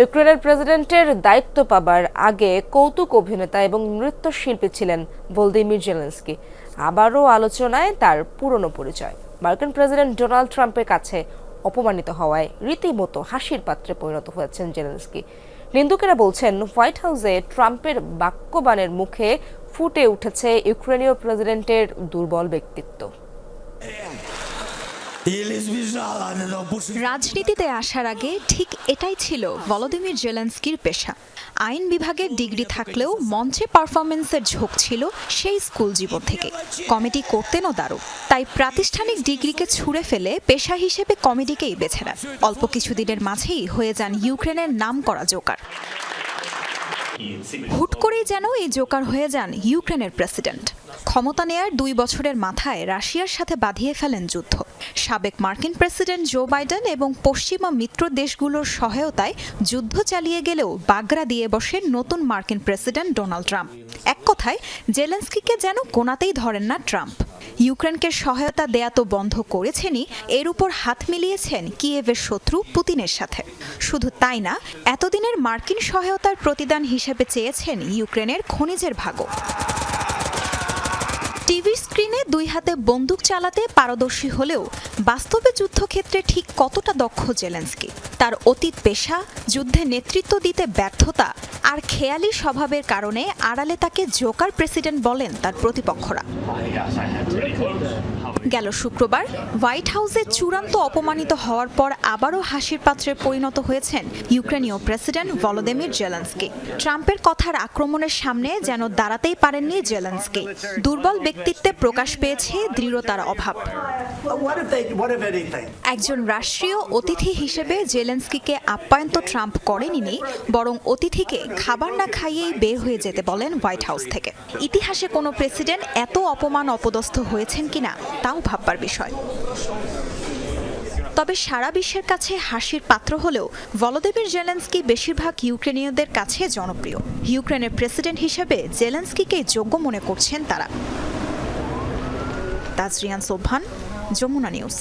ইউক্রেনের প্রেসিডেন্টের দায়িত্ব পাবার আগে কৌতুক অভিনেতা এবং নৃত্যশিল্পী ছিলেন ভলদিমির জেলেন্সকি। আবারও আলোচনায় তার পুরনো পরিচয়। মার্কিন প্রেসিডেন্ট ডোনাল্ড ট্রাম্পের কাছে অপমানিত হওয়ায় রীতিমতো হাসির পাত্রে পরিণত হয়েছেন জেলেন্সকি। নিন্দুকেরা বলছেন, হোয়াইট হাউসে ট্রাম্পের বাক্যবাণের মুখে ফুটে উঠেছে ইউক্রেনীয় প্রেসিডেন্টের দুর্বল ব্যক্তিত্ব। রাজনীতিতে আসার আগে ঠিক এটাই ছিল ভলোদিমির জেলেন্সকির পেশা। আইন বিভাগের ডিগ্রি থাকলেও মঞ্চে পারফরমেন্সের ঝোঁক ছিল সেই স্কুল জীবন থেকে। কমেডি করতেনও দারুণ, তাই প্রাতিষ্ঠানিক ডিগ্রিকে ছুঁড়ে ফেলে পেশা হিসেবে কমেডিকেই বেছে নেন। অল্প কিছুদিনের মাঝেই হয়ে যান ইউক্রেনের নাম করা জোকার। হুট করেই যেন এই জোকার হয়ে যান ইউক্রেনের প্রেসিডেন্ট। ক্ষমতা নেয়ার দুই বছরের মাথায় রাশিয়ার সাথে বাঁধিয়ে ফেলেন যুদ্ধ। সাবেক মার্কিন প্রেসিডেন্ট জো বাইডেন এবং পশ্চিমা মিত্র দেশগুলোর সহায়তায় যুদ্ধ চালিয়ে গেলেও বাগড়া দিয়ে বসে নতুন মার্কিন প্রেসিডেন্ট ডোনাল্ড ট্রাম্প। এক কথায়, জেলেন্সকিকে যেন কোনাতেই ধরেন না ট্রাম্প। ইউক্রেনকে সহায়তা দেয়া তো বন্ধ করেছেনই, এর উপর হাত মিলিয়েছেন কিয়েভের শত্রু পুতিনের সাথে। শুধু তাই না, এতদিনের মার্কিন সহায়তার প্রতিদান হিসেবে চেয়েছেন ইউক্রেনের খনিজের ভাগও। টিভি স্ক্রিনে দুই হাতে বন্দুক চালাতে পারদর্শী হলেও বাস্তবে যুদ্ধক্ষেত্রে ঠিক কতটা দক্ষ জেলেন্সকি? তার অতীত পেশা, যুদ্ধে নেতৃত্ব দিতে ব্যর্থতা আর খেয়ালি স্বভাবের কারণে আড়ালে তাকে জোকার প্রেসিডেন্ট বলেন তার প্রতিপক্ষরা। গেল শুক্রবার, হোয়াইট হাউসে চূড়ান্ত অপমানিত হওয়ার পর আবারও হাসির পাত্রে পরিণত হয়েছেন ইউক্রেনীয় প্রেসিডেন্ট ভলোদিমির জেলেন্সকি। ট্রাম্পের কথার আক্রমণের সামনে যেন দাঁড়াতেই পারেননি জেলেন্সকি। দুর্বল ব্যক্তিত্বে প্রকাশ পেয়েছে দৃঢ়তার অভাব। একজন রাষ্ট্রীয় অতিথি হিসেবে জেলেন্সকিকে আপ্যায়ন তো ট্রাম্প করেনি বরং অতিথিকে খাবার না খাইয়েই বের হয়ে যেতে বলেন হোয়াইট হাউস থেকে। ইতিহাসে কোনো প্রেসিডেন্ট এত অপমান অপদস্থ হয়েছেন কিনা তাও ভাববার বিষয়। তবে সারা বিশ্বের কাছে হাসির পাত্র হলেও ভলোদিমির জেলেন্সকি বেশিরভাগ ইউক্রেনীয়দের কাছে জনপ্রিয়। ইউক্রেনের প্রেসিডেন্ট হিসেবে জেলেন্সকিকে যোগ্য মনে করছেন তারা। তাজরিয়ান সোভান যমুনা নিউজ